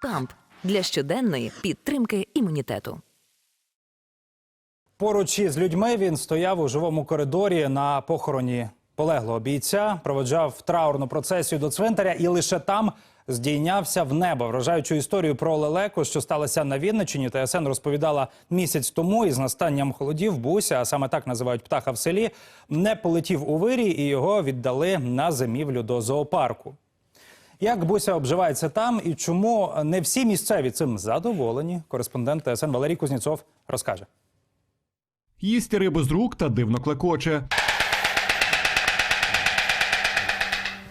Камп для щоденної підтримки імунітету. Поруч із людьми він стояв у живому коридорі на похороні полеглого бійця, проводжав траурну процесію до цвинтаря і лише там здійнявся в небо. Вражаючу історію про лелеку, що сталося на Вінниччині, ТСН розповідала місяць тому. Із настанням холодів Буся, а саме так називають птаха в селі, не полетів у вирій і його віддали на зимівлю до зоопарку. Як Буся обживається там і чому не всі місцеві цим задоволені? Кореспондент ТСН Валерій Кузнєцов розкаже. Їсть рибу з рук та дивно клекоче.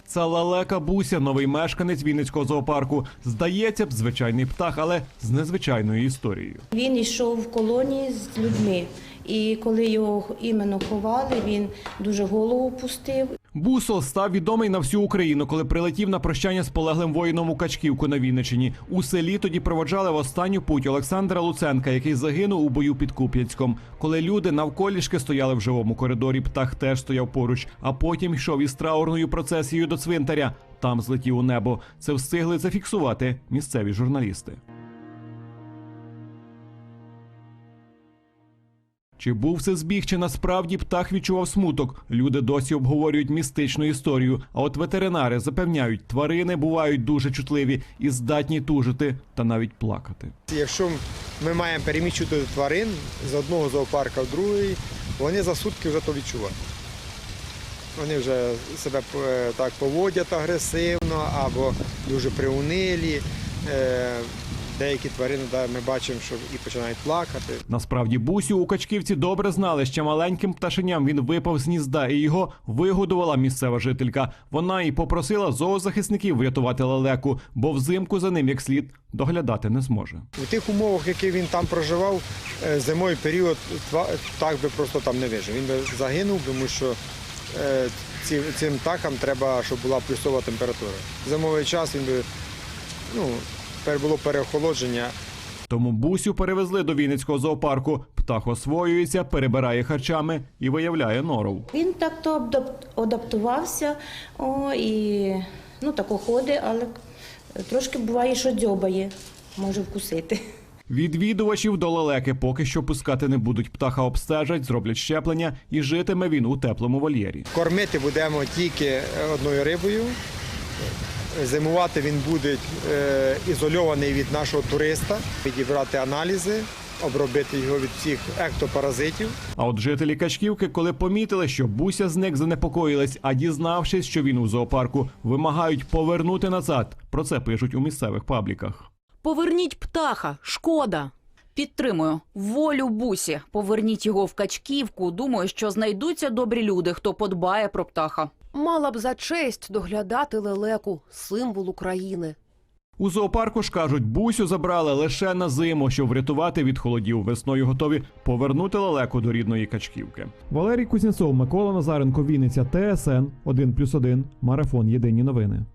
Це лелека Буся, новий мешканець Вінницького зоопарку. Здається б, звичайний птах, але з незвичайною історією. Він йшов в колонії з людьми, і коли його іменно ховали, він дуже голову пустив. Бусол став відомий на всю Україну, коли прилетів на прощання з полеглим воїном у Качківку на Вінниччині. У селі тоді проводжали в останню путь Олександра Луценка, який загинув у бою під Куп'янськом. Коли люди навколішки стояли в живому коридорі, птах теж стояв поруч, а потім йшов із траурною процесією до цвинтаря. Там злетів у небо. Це встигли зафіксувати місцеві журналісти. Чи був це збіг, чи насправді птах відчував смуток? Люди досі обговорюють містичну історію. А от ветеринари запевняють, тварини бувають дуже чутливі і здатні тужити та навіть плакати. Якщо ми маємо переміщувати тварин з одного зоопарка в другий, вони за сутки вже то відчувають. Вони вже себе е, так поводять агресивно або дуже приунилі. Е, Деякі тварини да, ми бачимо, що і починають плакати. Насправді бусю у Качківці добре знали, що маленьким пташеням він випав з гнізда, і його вигодувала місцева жителька. Вона і попросила зоозахисників врятувати лелеку, бо взимку за ним як слід доглядати не зможе. У тих умовах, яких він там проживав, е, зимовий період птах би просто там не вижив. Він би загинув, тому що е, цим птахам треба, щоб була плюсова температура. Зимовий час він би ну, було переохолодження, Тому бусю перевезли до Вінницького зоопарку. Птах освоюється, перебирає харчами і виявляє норов. Він так то адап- адаптувався о, і ну, тако ходить, але трошки буває, що дзьобає, може вкусити. Відвідувачів до лелеки поки що пускати не будуть. Птаха обстежать, зроблять щеплення і житиме він у теплому вольєрі. Кормити будемо тільки е, одною рибою. Зимувати він буде е, ізольований від нашого туриста, підібрати аналізи, обробити його від всіх ектопаразитів. А от жителі Качківки, коли помітили, що буся зник, занепокоїлись, а дізнавшись, що він у зоопарку, вимагають повернути назад. Про це пишуть у місцевих пабліках. Поверніть птаха, шкода. Підтримую волю бусі. Поверніть його в качківку. Думаю, що знайдуться добрі люди, хто подбає про птаха. Мала б за честь доглядати лелеку, символ України. У зоопарку ж кажуть, бусю забрали лише на зиму, щоб врятувати від холодів. Весною готові повернути лелеку до рідної качківки. Валерій Кузнєцов, Микола Назаренко, Вінниця, ТСН 1+,1, Марафон. Єдині новини.